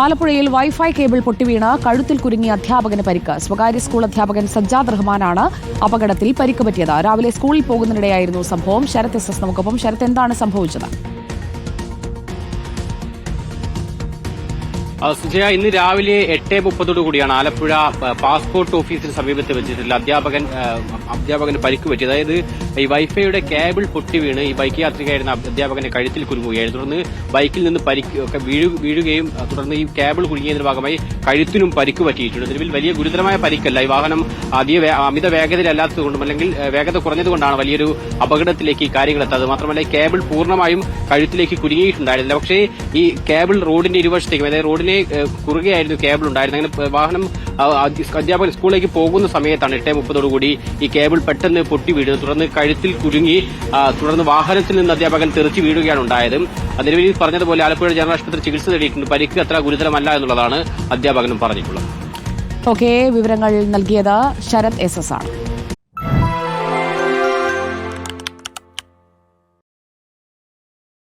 ആലപ്പുഴയിൽ wifi cable പൊട്ടിവീണ് കഴുത്തിൽ കുരുങ്ങിയ അധ്യാപകന് പരിക്ക്. സ്വകാര്യ സ്കൂൾ അധ്യാപകൻ സജ്ജാദ് റഹ്മാനാണ് അപകടത്തിൽ പരിക്ക് പറ്റിയത്. രാവിലെ സ്കൂളിൽ പോകുന്നതിനിടെയായിരുന്നു സംഭവം. ശരത് എസ് എസ് നമുക്കൊപ്പം. ശരത് എന്താണ് സംഭവിച്ചത്? സുജയ ഇന്ന് രാവിലെ എട്ട് മുപ്പതോടു കൂടിയാണ് ആലപ്പുഴ പാസ്പോർട്ട് ഓഫീസിന് സമീപത്ത് വെച്ചിട്ടുള്ള അധ്യാപകൻ അധ്യാപകന് പരിക്ക് പറ്റി. അതായത് ഈ വൈഫൈയുടെ കേബിൾ പൊട്ടി വീണ് ഈ ബൈക്ക് യാത്രികയായിരുന്ന അധ്യാപകന്റെ കഴുത്തിൽ കുരുങ്ങുകയായിരുന്നു. തുടർന്ന് ബൈക്കിൽ നിന്ന് പരിക്ക് വീഴുകയും തുടർന്ന് ഈ കേബിൾ കുരുങ്ങിയതിന്റെ ഭാഗമായി കഴുത്തിനും പരിക്ക് പറ്റിയിട്ടുണ്ട്. നിലവിൽ വലിയ ഗുരുതരമായ പരിക്കല്ല. ഈ വാഹനം അധിക അമിത വേഗതയിലല്ലാത്തതുകൊണ്ടും അല്ലെങ്കിൽ വേഗത കുറഞ്ഞതുകൊണ്ടാണ് വലിയൊരു അപകടത്തിലേക്ക് ഈ കാര്യങ്ങൾ എത്താത്തത്. മാത്രമല്ല കേബിൾ പൂർണമായും കഴുത്തിലേക്ക് കുരുങ്ങിയിട്ടുണ്ടായിരുന്നില്ല. പക്ഷേ ഈ കേബിൾ റോഡിന്റെ ഇരുവശത്തേക്കും അതായത് റോഡിനെ ഏഹ്, കുറുകെയായിരുന്നു കേബിൾ ഉണ്ടായിരുന്നത്. അങ്ങനെ വാഹനം അധ്യാപകൻ സ്കൂളിലേക്ക് പോകുന്ന സമയത്താണ് എട്ടേ മുപ്പതോടുകൂടി ഈ കേബിൾ പെട്ടെന്ന് പൊട്ടി വീഴുന്നത്. തുടർന്ന് കഴുത്തിൽ കുരുങ്ങി തുടർന്ന് വാഹനത്തിൽ നിന്ന് അധ്യാപകൻ തെറിച്ച് വീഴുകയാണ് ഉണ്ടായത്. അതിനുവേണ്ടി പറഞ്ഞതുപോലെ ആലപ്പുഴ ജനറൽ ആശുപത്രി ചികിത്സ തേടിയിട്ടുണ്ട് പരിക്ക് അത്ര ഗുരുതരമല്ല എന്നുള്ളതാണ് അധ്യാപകനും പറഞ്ഞിട്ടുള്ളത്. ഓക്കെ വിവരങ്ങൾ നൽകിയത് ശരത് എസ് എസ് ആണ്.